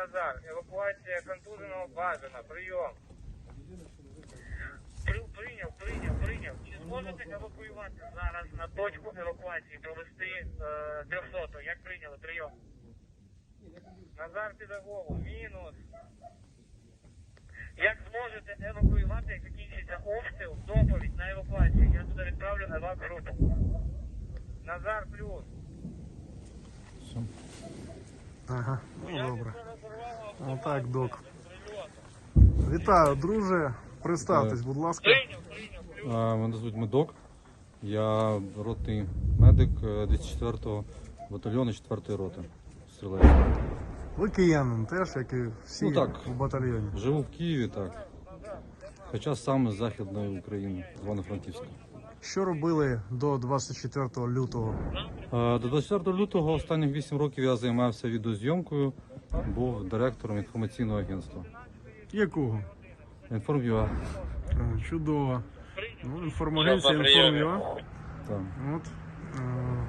Назар. Евакуація контуженого бажана. Прийом. При- Прийняв, прийняв, прийняв. Чи зможете евакуювати зараз на точку евакуації, провести е, 300 Як прийняли? Прийом. Назар педагогу, мінус. Як зможете евакуювати, як закінчиться обстріл, доповідь на евакуацію. Я туди відправлю евак групу. Назар плюс. Ага, ну добре. Отак, док. Вітаю, друже. Представтесь, будь ласка. Мене звуть Медок. Я ротний медик е, 204-го батальйону 4-ї роти. Стрілецької. Ви киянин теж, як і всі Ну, так. у батальйоні. Живу в Києві, так. Хоча саме з Західної України, з Івано-Франківська. Що робили до 24 лютого? Е, До 24 лютого останніх 8 років я займався відеозйомкою, був директором інформаційного агентства. Якого? Інформ'юа. Е, Чудово. Ну, інформагенція інформ'юа. Так. От. Е,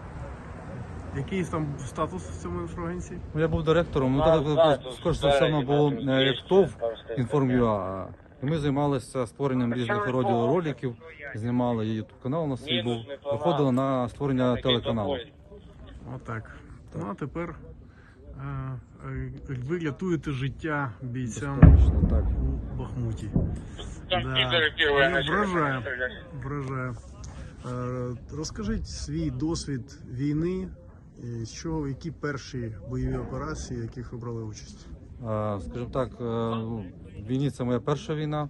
Який там статус в цьому інформагенції? Ну, Я був директором, ну так скоріше за все, воно було е, як ТОВ інформ'юа. І ми займалися створенням різних родів роликів, знімали ютуб канал у нас свій був, виходили на створення телеканалу. Отак. Ну а тепер е, е, ви рятуєте життя бійцям так. у Бахмуті. Да. Ну, Вражає. Вражає. Е, Розкажіть свій досвід війни, і що, які перші бойові операції, в яких ви брали участь? Е, Скажімо так, е, в війні це моя перша війна.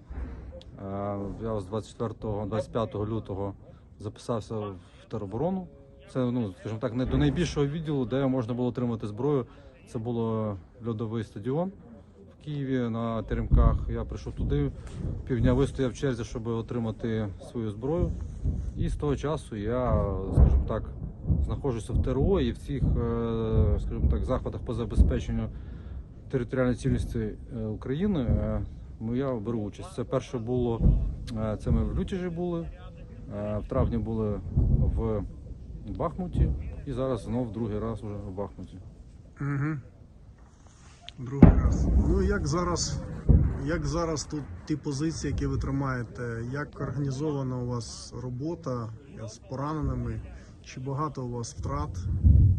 Е, Я з 24-25 лютого записався в тероборону. Це, ну, скажімо так, не до найбільшого відділу, де можна було отримати зброю. Це було льодовий стадіон в Києві на теремках. Я прийшов туди, півдня вистояв в черзі, щоб отримати свою зброю. І з того часу я, скажімо так, знаходжуся в ТРО і в цих, е, скажімо так, заходах по забезпеченню територіальної цілісності е, України. е, Я беру участь. Це перше було, це ми в Лютіжі були, в травні були в Бахмуті і зараз знов другий раз вже в Бахмуті. Угу. Другий раз. Ну як зараз, як зараз тут ті позиції, які ви тримаєте, як організована у вас робота з пораненими? Чи багато у вас втрат?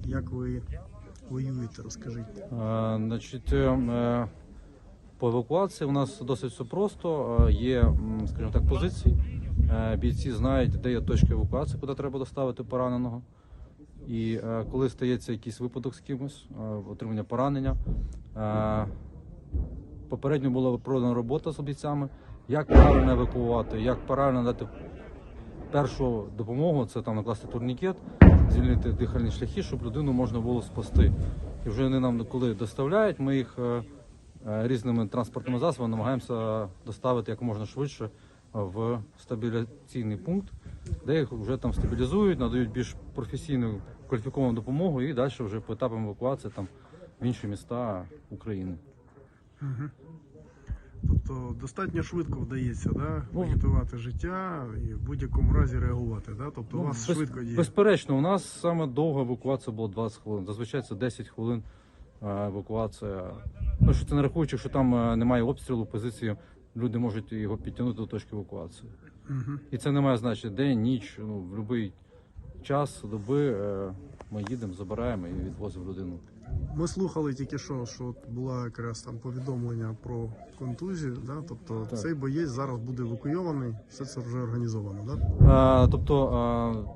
Як ви воюєте? Розкажіть. Е, Значить, е, е, по евакуації у нас досить все просто. Є, скажімо так, позиції. Бійці знають, де є точка евакуації, куди треба доставити пораненого. І е, коли стається якийсь випадок з кимось, е, отримання поранення, е, попередньо була проведена робота з бійцями, як правильно евакуувати, як правильно дати першу допомогу, це там накласти турнікет, звільнити дихальні шляхи, щоб людину можна було спасти. І вже вони нам коли доставляють, ми їх різними транспортними засобами намагаємося доставити як можна швидше в стабіляційний пункт, де їх вже там стабілізують, надають більш професійну кваліфіковану допомогу і далі вже по етапам евакуації там в інші міста України. Тобто достатньо швидко вдається да, Ну, врятувати життя і в будь-якому разі реагувати. Да? Тобто у вас без- швидко діє. Безперечно, у нас саме довга евакуація була 20 хвилин. Зазвичай це 10 хвилин е, евакуація. Ну, що це не рахуючи, що там е, немає обстрілу позиції, люди можуть його підтягнути до точки евакуації. Угу. І це не має значення день, ніч, ну, в будь-який час доби е, ми їдемо, забираємо і відвозимо людину. Ми слухали тільки що, що от була якраз там повідомлення про контузію. Да? Тобто Так. цей боєць зараз буде евакуйований, все це вже організовано. Да? Е, Тобто,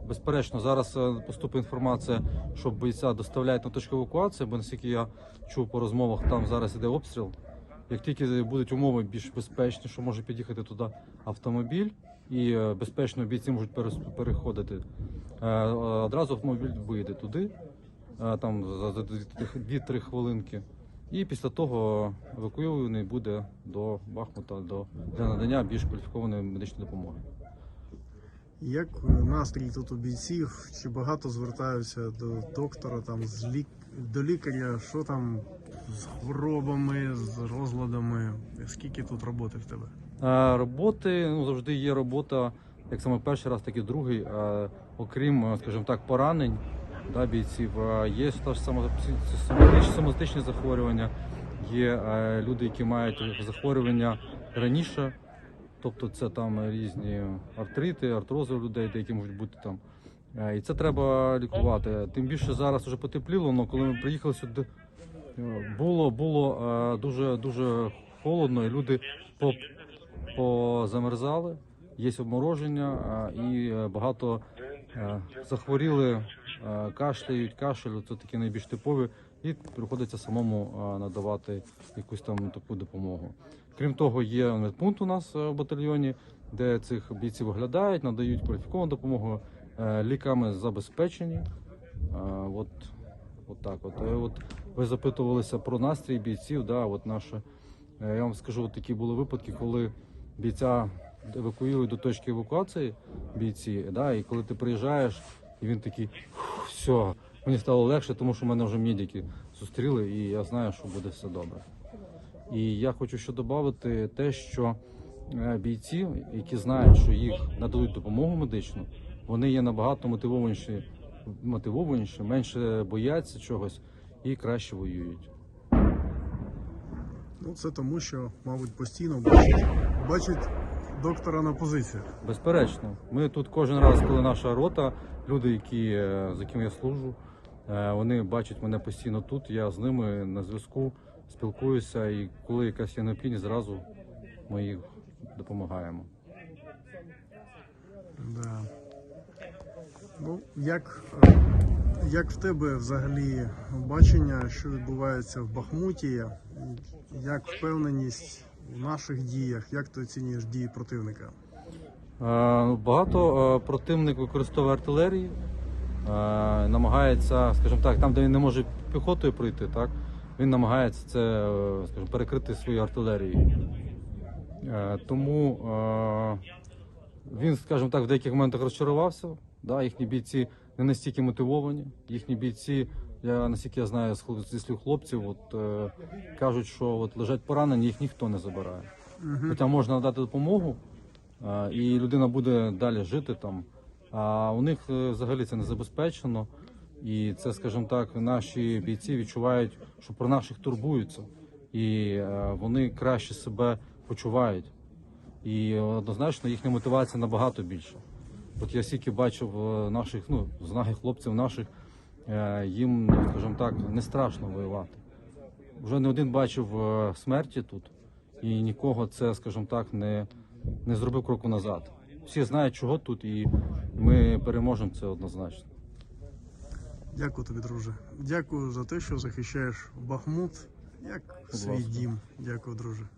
е, безперечно, зараз поступить інформація, що бійця доставляють на точку евакуації, бо наскільки я чув по розмовах, там зараз іде обстріл. Як тільки будуть умови більш безпечні, що може під'їхати туди автомобіль, і безпечно бійці можуть переходити, одразу автомобіль вийде туди, е, там за за 2-3 хвилинки. І після того евакуйований буде до Бахмута до, для надання більш кваліфікованої медичної допомоги. Як е, настрій тут у бійців? Чи багато звертаються до доктора, там з лік... до лікаря, що там з хворобами, з розладами? Скільки тут роботи в тебе? Е, Роботи ну завжди є робота, як саме перший раз, так і другий. Е, Окрім, е, скажімо так, поранень да, бійців, е, є теж соматичні, захворювання, є люди, які мають захворювання раніше. Тобто це там різні артрити, артрози у людей, деякі можуть бути там. І це треба лікувати. Тим більше зараз вже потепліло, але коли ми приїхали сюди, було, було дуже, дуже холодно, і люди по, позамерзали, є обмороження, і е, багато е, захворіли, е, кашляють, кашель, це такі найбільш типові, і приходиться самому надавати якусь там таку допомогу. Крім того, є медпункт у нас в батальйоні, де цих бійців оглядають, надають кваліфіковану допомогу, ліками забезпечені. От, от так от. От ви запитувалися про настрій бійців. Да, от наше, я вам скажу, от такі були випадки, коли бійця евакуюють до точки евакуації бійці, да, і коли ти приїжджаєш, і він такий, все, мені стало легше, тому що мене вже медики зустріли, і я знаю, що буде все добре. І я хочу ще додати те, що е, бійці, які знають, що їх нададуть допомогу медичну, вони є набагато мотивованіші, мотивованіші, менше бояться чогось і краще воюють. Ну це тому, що, мабуть, постійно бачить, бачить доктора на позиціях. Безперечно, ми тут кожен раз, коли наша рота, люди, які, е, з якими я служу, е, вони бачать мене постійно тут. Я з ними на зв'язку спілкуюся, і коли якась є необхідність, зразу ми їх допомагаємо. Да. Ну, як, як в тебе взагалі бачення, що відбувається в Бахмуті? Як впевненість в наших діях? Як ти оцінюєш дії противника? Е, Багато е, противник використовує артилерії, е, намагається, скажімо так, там, де він не може піхотою пройти, так, він намагається це скажімо, перекрити своєю артилерією. Е, Тому він, скажімо так, в деяких моментах розчарувався. Да, їхні бійці не настільки мотивовані. Їхні бійці, я наскільки я знаю з зі слів хлопців, от, е, кажуть, що от лежать поранені, їх ніхто не забирає. Хоча можна надати допомогу, а, і людина буде далі жити там. А у них е, взагалі це не забезпечено. І це, скажімо так, наші бійці відчувають, що про наших турбуються, і е, вони краще себе почувають. І однозначно їхня мотивація набагато більша. От я стільки бачив е, наших, ну, знаю хлопців наших, е, їм, ну, скажімо так, не страшно воювати. Вже не один бачив е, смерті тут, і нікого це, скажімо так, не, не зробив кроку назад. Всі знають, чого тут, і ми переможемо це однозначно. Дякую тобі, друже. Дякую за те, що захищаєш Бахмут як свій дім. Дякую, друже.